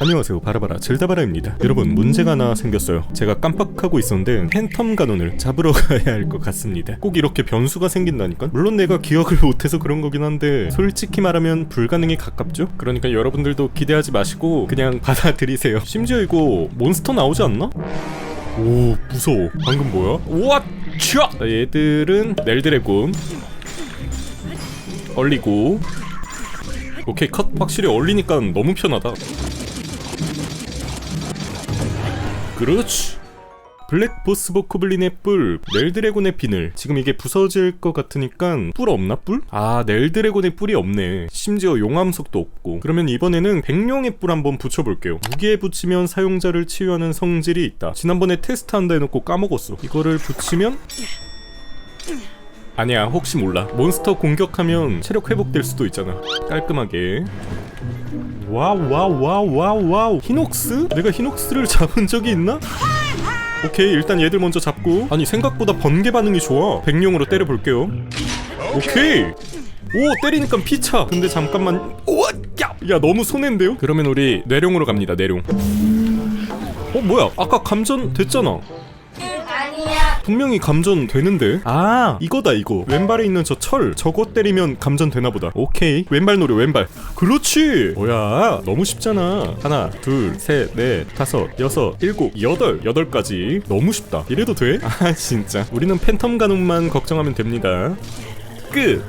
안녕하세요. 바라바라 젤다바라입니다. 여러분 문제가 하나 생겼어요. 제가 깜빡하고 있었는데 팬텀 가논을 잡으러 가야 할 것 같습니다. 꼭 이렇게 변수가 생긴다니까? 물론 내가 기억을 못해서 그런 거긴 한데 솔직히 말하면 불가능에 가깝죠? 그러니까 여러분들도 기대하지 마시고 그냥 받아들이세요. 심지어 이거 몬스터 나오지 않나? 오 무서워. 방금 뭐야? 우와 차 얘들은 넬드래곤. 얼리고. 오케이 컷. 확실히 얼리니까 너무 편하다 그렇지 블랙 보스 보크블린의 뿔, 넬드래곤의 비늘. 지금 이게 부서질 것 같으니까 뿔 없나 뿔? 아 넬드래곤의 뿔이 없네. 심지어 용암석도 없고. 그러면 이번에는 백룡의 뿔 한번 붙여볼게요. 무기에 붙이면 사용자를 치유하는 성질이 있다. 지난번에 테스트한다 해놓고 까먹었어. 이거를 붙이면 아니야 혹시 몰라 몬스터 공격하면 체력 회복될 수도 있잖아 깔끔하게 와우 와우 와우 와우 와우. 히녹스? 내가 히녹스를 잡은 적이 있나? 오케이 일단 얘들 먼저 잡고. 아니 생각보다 번개 반응이 좋아. 백룡으로 때려볼게요. 오케이. 오 때리니까 피차. 근데 잠깐만. 오야! 야 너무 손해인데요? 그러면 우리 뇌룡으로 갑니다 뇌룡. 어 뭐야? 아까 감전 됐잖아. 분명히 감전 되는데? 아. 이거다 이거. 왼발에 있는 저 철 저거 때리면 감전 되나 보다. 오케이. 왼발 노려 왼발. 그렇지! 뭐야? 너무 쉽잖아. 하나 둘 셋 넷 다섯 여섯 일곱 여덟. 여덟까지. 너무 쉽다. 이래도 돼? 아 진짜. 우리는 팬텀 가눔만 걱정하면 됩니다. 끝!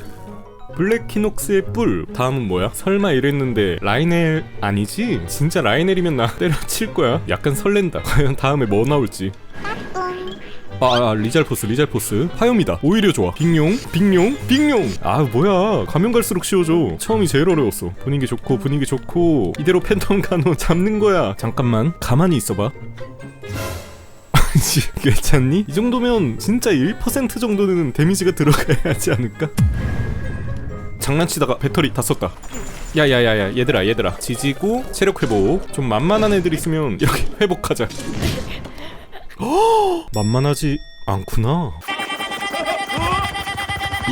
블랙 키녹스의 뿔. 다음은 뭐야? 설마 이랬는데 라이넬 아니지? 진짜 라이넬이면 나 때려칠 거야. 약간 설렌다. 과연 다음에 뭐 나올지 아, 아 리잘포스 리잘포스. 화염이다. 오히려 좋아. 빅룡 빅룡 빅룡. 아 뭐야. 가면 갈수록 쉬워져. 처음이 제일 어려웠어. 분위기 좋고 분위기 좋고. 이대로 팬텀 가노 잡는 거야. 잠깐만. 가만히 있어봐. 괜찮니? 이 정도면 진짜 1% 정도는 데미지가 들어가야 하지 않을까? 장난치다가 배터리 다 썼다. 야야야야. 얘들아 얘들아. 지지고 체력 회복. 좀 만만한 애들 있으면 이렇게 회복하자 만만하지 않구나.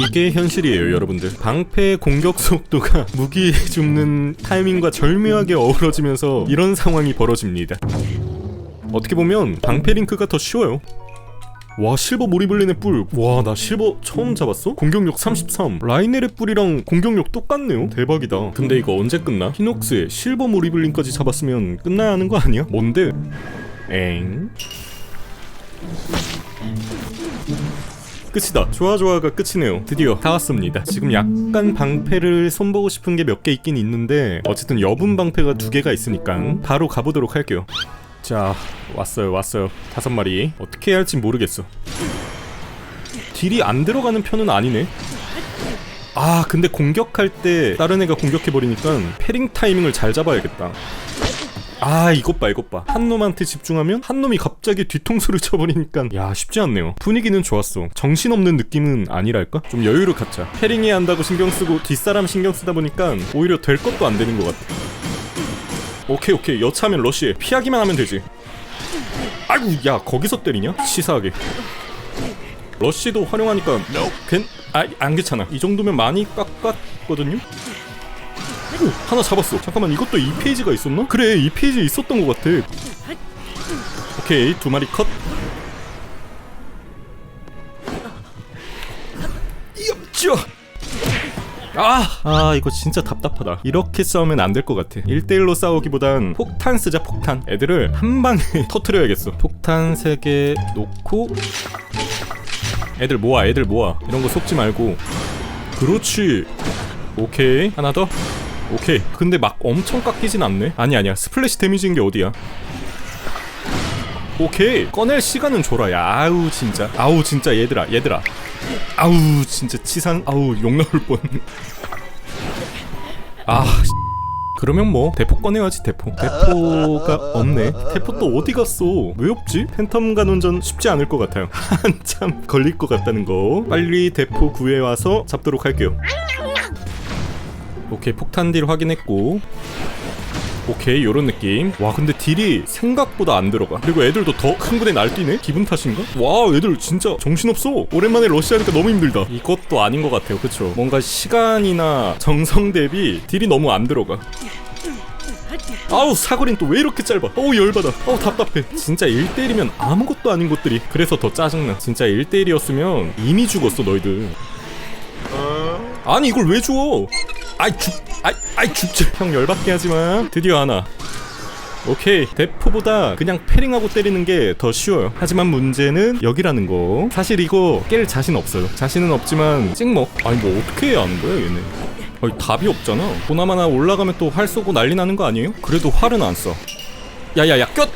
이게 현실이에요, 여러분들. 방패 공격 속도가 무기 줍는 타이밍과 절묘하게 어우러지면서 이런 상황이 벌어집니다. 어떻게 보면 방패 링크가 더 쉬워요. 와 실버 모리블린의 뿔. 와 나 실버 처음 잡았어? 공격력 33. 라이넬의 뿔이랑 공격력 똑같네요. 대박이다. 근데 이거 언제 끝나? 히녹스의 실버 모리블린까지 잡았으면 끝나야 하는 거 아니야? 뭔데? 엥? 끝이다. 좋아 좋아가 끝이네요. 드디어 다 왔습니다. 지금 약간 방패를 손보고 싶은 게 몇 개 있긴 있는데 어쨌든 여분 방패가 두 개가 있으니까 바로 가보도록 할게요. 자 왔어요 왔어요 다섯 마리 어떻게 해야 할지 모르겠어. 딜이 안 들어가는 편은 아니네. 아 근데 공격할 때 다른 애가 공격해버리니까 패링 타이밍을 잘 잡아야겠다. 아 이것 봐 이것 봐한 놈한테 집중하면 한 놈이 갑자기 뒤통수를 쳐버리니까. 야 쉽지 않네요. 분위기는 좋았어. 정신없는 느낌은 아니랄까? 좀 여유를 갖자. 패링해야 한다고 신경 쓰고 뒷사람 신경 쓰다 보니까 오히려 될 것도 안 되는 것 같아. 오케이 오케이. 여차하면 러쉬해. 피하기만 하면 되지. 아이고 야 거기서 때리냐? 치사하게. 러쉬도 활용하니까 괜... 아, 안 괜찮아. 이 정도면 많이 깎았거든요? 오, 하나 잡았어. 잠깐만, 이것도 2페이지가 있었나? 그래, 2페이지에 있었던 것 같아. 오케이, 두 마리 컷. 이없죠. 아, 아 이거 진짜 답답하다. 이렇게 싸우면 안 될 것 같아. 1대1로 싸우기보단 폭탄 쓰자 폭탄. 애들을 한 방에 터트려야겠어. 폭탄 3개 놓고 애들 모아 애들 모아. 이런 거 속지 말고. 그렇지. 오케이 하나 더. 오케이. 근데 막 엄청 깎이진 않네? 아니 아니야. 스플래시 데미지인 게 어디야? 오케이. 꺼낼 시간은 줘라. 야 아우 진짜. 아우 진짜 얘들아 얘들아. 아우 진짜 치산 아우 욕 나올 뻔아 그러면 뭐 대포 꺼내야지 대포. 대포가 없네. 대포 또 어디 갔어? 왜 없지? 팬텀 가논전 쉽지 않을 것 같아요. 한참 걸릴 것 같다는 거. 빨리 대포 구해와서 잡도록 할게요 오케이 폭탄 딜 확인했고. 오케이 요런 느낌. 와 근데 딜이 생각보다 안 들어가. 그리고 애들도 더큰 군에 날뛰네? 기분 탓인가? 와 애들 진짜 정신없어. 오랜만에 러시하니까 너무 힘들다. 이것도 아닌 것 같아요. 그쵸? 뭔가 시간이나 정성 대비 딜이 너무 안 들어가. 아우 사거리는 또 왜 이렇게 짧아? 어우 열받아. 어우 답답해. 진짜 1대1이면 아무것도 아닌 것들이 그래서 더 짜증나. 진짜 1대1이었으면 이미 죽었어 너희들. 아니 이걸 왜 줘? 아이 죽 아이 아이 죽지 형 열받게 하지마 드디어 하나. 오케이 대포보다 그냥 패링하고 때리는 게 더 쉬워요. 하지만 문제는 여기라는 거. 사실 이거 깰 자신 없어요. 자신은 없지만 찍먹. 아니 뭐 어떻게 해야 하는 거야 얘네? 아니 답이 없잖아. 보나마나 올라가면 또 활 쏘고 난리 나는 거 아니에요? 그래도 활은 안써. 야야야 꼈!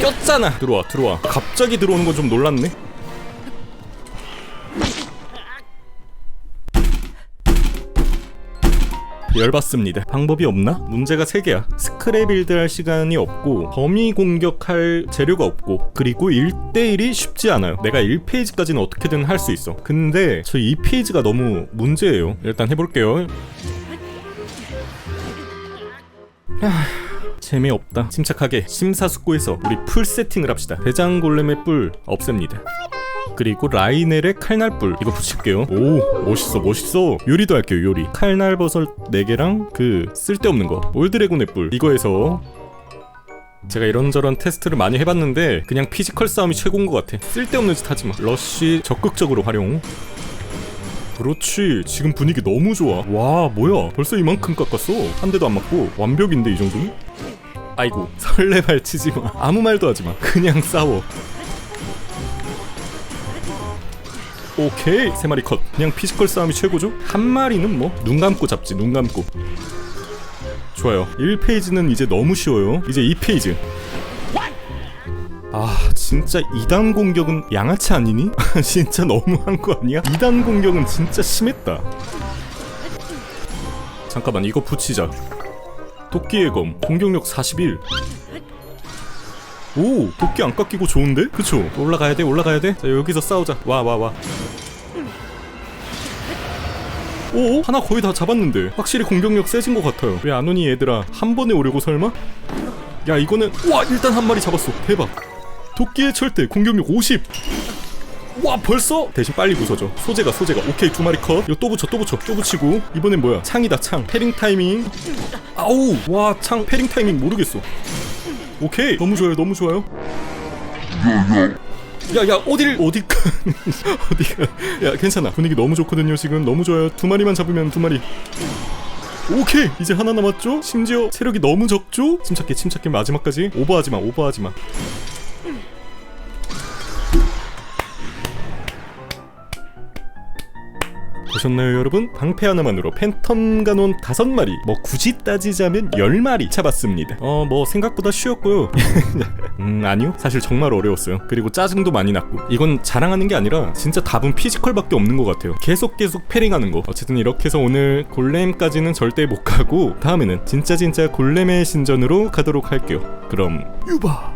꼈잖아. 들어와 들어와. 갑자기 들어오는 건 좀 놀랐네 열받습니다. 방법이 없나? 문제가 세개야 스크랩 빌드 할 시간이 없고 범위 공격할 재료가 없고 그리고 1대1이 쉽지 않아요. 내가 1페이지까지는 어떻게든 할 수 있어. 근데 저 2페이지가 너무 문제예요. 일단 해볼게요. 재미없다. 침착하게 심사숙고해서 우리 풀 세팅을 합시다. 대장 골렘의 뿔 없앱니다. 그리고 라이넬의 칼날뿔 이거 붙일게요. 오 멋있어 멋있어. 요리도 할게요 요리. 칼날 버섯 4개랑 그 쓸데없는 거. 올드래곤의 뿔. 이거에서 제가 이런저런 테스트를 많이 해봤는데 그냥 피지컬 싸움이 최고인 것 같아. 쓸데없는 짓 하지마. 러쉬 적극적으로 활용. 그렇지. 지금 분위기 너무 좋아. 와 뭐야? 벌써 이만큼 깎았어. 한 대도 안 맞고. 완벽인데 이 정도는? 아이고 설레발 치지마. 아무 말도 하지마. 그냥 싸워 오케이. 세 마리 컷. 그냥 피지컬 싸움이 최고죠? 한 마리는 뭐 눈 감고 잡지 눈 감고. 좋아요. 1페이지는 이제 너무 쉬워요. 이제 2페이지. 아 진짜 2단 공격은 양아치 아니니? 진짜 너무한 거 아니야? 2단 공격은 진짜 심했다. 잠깐만 이거 붙이자. 도끼의 검. 공격력 41 오 도끼 안 깎이고 좋은데? 그쵸? 올라가야 돼 올라가야 돼자 여기서 싸우자. 와 와 와. 오 하나 거의 다 잡았는데. 확실히 공격력 세진 것 같아요. 왜 안 오니 얘들아? 한 번에 오려고 설마? 야 이거는 와 일단 한 마리 잡았어. 대박. 도끼의 철대 공격력 50 와 벌써? 대신 빨리 부서져. 소재가 소재가. 오케이 두 마리 컷. 이거 또 붙여 또 붙여. 또 붙이고. 이번엔 뭐야? 창이다 창. 패링 타이밍. 아우 와 창 패링 타이밍 모르겠어 오케이. 너무 좋아요 너무 좋아요. 야야 어딜 어디가? 어디가? 야 괜찮아. 분위기 너무 좋거든요 지금. 너무 좋아요. 두 마리만 잡으면 두 마리. 오케이. 이제 하나 남았죠? 심지어 체력이 너무 적죠? 침착해 침착해. 마지막까지. 오버하지마 오버하지마 보셨나요 여러분? 방패 하나만으로 팬텀 가논 다섯 마리 뭐 굳이 따지자면 열 마리 잡았습니다. 어 뭐 생각보다 쉬웠고요. 음 아니요. 사실 정말 어려웠어요. 그리고 짜증도 많이 났고. 이건 자랑하는 게 아니라 진짜 답은 피지컬밖에 없는 것 같아요. 계속 계속 패링하는 거. 어쨌든 이렇게 해서 오늘 골렘까지는 절대 못 가고 다음에는 진짜 진짜 골렘의 신전으로 가도록 할게요. 그럼 유바